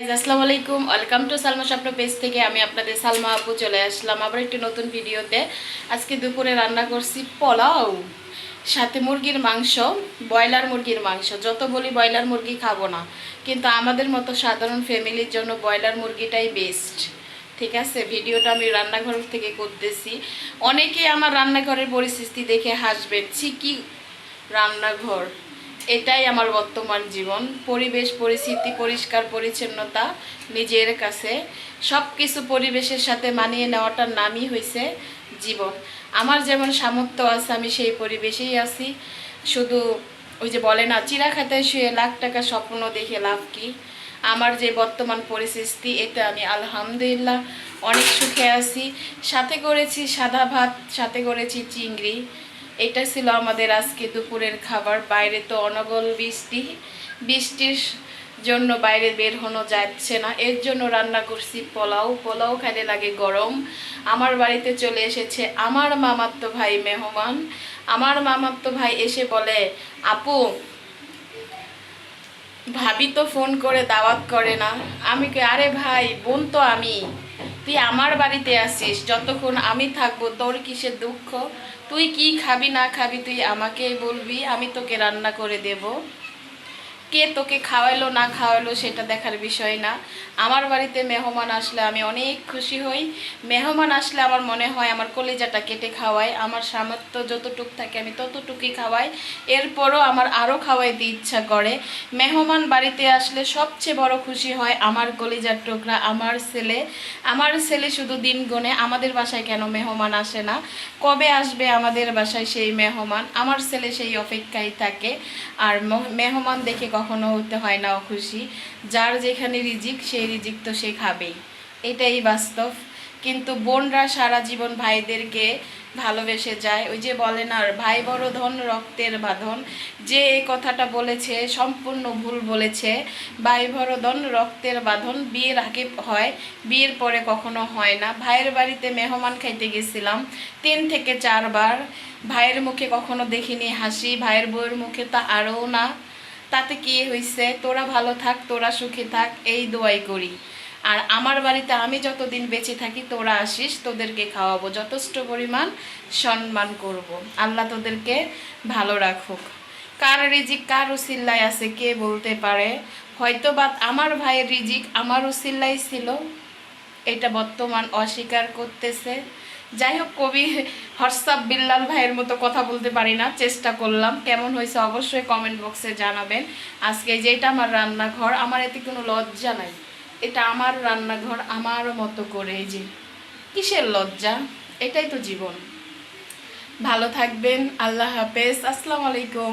আসসালামু আলাইকুম। Welcome to Salma স্বপ্ন পেজ থেকে আমি আপনাদের সালমা আপু চলে আসলাম আবার একটি নতুন ভিডিওতে। আজকে দুপুরে রান্না করছি পোলাও, সাথে মুরগির মাংস, ব্রয়লার মুরগির মাংস। যত বলি ব্রয়লার মুরগি খাব না, কিন্তু আমাদের মতো সাধারণ ফ্যামিলির জন্য ব্রয়লার মুরগিটাই বেস্ট ঠিক আছে? ভিডিওটা আমি রান্নাঘর থেকে করতেছি। অনেকে আমার রান্নাঘরের পরিস্থিতি দেখে হাসবেন কি রান্নাঘর? এটাই আমার বর্তমান জীবন। পরিবেশ, পরিস্থিতি, পরিষ্কার, পরিচ্ছন্নতা নিজের কাছে। সব কিছু পরিবেশের সাথে মানিয়ে নেওয়াটার নামই হয়েছে জীবন। আমার যেমন সামর্থ্য আছে, আমি সেই পরিবেশেই আছি। শুধু ওই যে বলে না চিরা খাতায় শুয়ে লাখ টাকা স্বপ্ন দেখে লাভ কি? আমার যে বর্তমান পরিস্থিতি, এতে আমি আলহামদুলিল্লাহ অনেক সুখে আছি। সাথে করেছি সাদা ভাত, সাথে করেছি চিংড়ি। এটা ছিল আমাদের আজকে দুপুরের খাবার। বাইরে তো অনগল বৃষ্টি। বৃষ্টির জন্য বাইরে বের হনো যাচ্ছে না। এর জন্য রান্না করছি পোলাও। পোলাও খাইতে লাগে গরম। আমার বাড়িতে চলে এসেছে আমার মামাতো ভাই মেহমান। আমার মামাতো ভাই এসে বলে, আপু, ভাবি তো ফোন করে দাওয়াত করে না। আমি আরে ভাই, বোন তো আমি। তুই আমার বাড়িতে আসিস, যতক্ষণ আমি থাকব তোর কিসের দুঃখ? তুই কি খাবি না খাবি তুই আমাকেই বলবি, আমি তোকে রান্না করে দেব। কে তোকে খাওয়াইলো, না খাওয়াইলো সেটা দেখার বিষয় না। আমার বাড়িতে মেহমান আসলে আমি অনেক খুশি হই। মেহমান আসলে আমার মনে হয় আমার কলিজাটা কেটে খাওয়াই আমার সামর্থ্য যতটুক থাকে আমি ততটুকুই খাওয়াই। এরপরও আমার আরও খাওয়াই খাওয়াইতে ইচ্ছা করে। মেহমান বাড়িতে আসলে সবচেয়ে বড় খুশি হয় আমার কলিজার টুকরা, আমার ছেলে। আমার ছেলে শুধু দিন গনে আমাদের বাসায় কেন মেহমান আসে না? কবে আসবে আমাদের বাসায় সেই মেহমান? আমার ছেলে সেই অপেক্ষায় থাকে। আর মেহমান দেখে কখনো হতে হয় না খুশি যার যেখানে রিজিক, সেই রিজিক তো সে খাবেই। এটাই বাস্তব। কিন্তু বোনরা সারা জীবন ভাইদেরকে ভালোবেসে যায়। ওই যে বলেন আর ভাই বড় ধন, রক্তের বাঁধন। যে এই কথাটা বলেছে, সম্পূর্ণ ভুল বলেছে। ভাই বড় ধন, রক্তের বাঁধন বিয়ের আগে হয়, বিয়ের পরে কখনো হয় না। ভাইয়ের বাড়িতে মেহমান খাইতে গেছিলাম তিন থেকে চারবার। ভাইয়ের মুখে কখনো দেখিনি হাসি, ভাইয়ের বউয়ের মুখে তা আরও না। তাতে কি হয়েছে তোরা ভালো থাক, তোরা সুখে থাক, এই দোয়াই করি। আর আমার বাড়িতে আমি যতদিন বেঁচে থাকি, তোরা আসিস, তোদেরকে খাওয়াবো। যথেষ্ট পরিমাণ সম্মান করব। আল্লাহ তোদেরকে ভালো রাখুক। কার রিজিক, কার উসিল্লায় আছে, কে বলতে পারে? হয়তো বা আমার ভাইয়ের রিজিক আমার উসিল্লাই ছিল। এটা বর্তমান অস্বীকার করতেছে। যাই হোক কবি হর্ষাব বিল্লাল ভাইয়ের মতো কথা বলতে পারি না, চেষ্টা করলাম। কেমন হয়েছে অবশ্যই কমেন্ট বক্সে জানাবেন। আজকে যেটা আমার রান্নাঘর, আমার এতে কোনো লজ্জা নাই। এটা আমার রান্নাঘর, আমার মতো করে যে কিসের লজ্জা? এটাই তো জীবন। ভালো থাকবেন, আল্লাহ হাফেজ, আসসালামু আলাইকুম।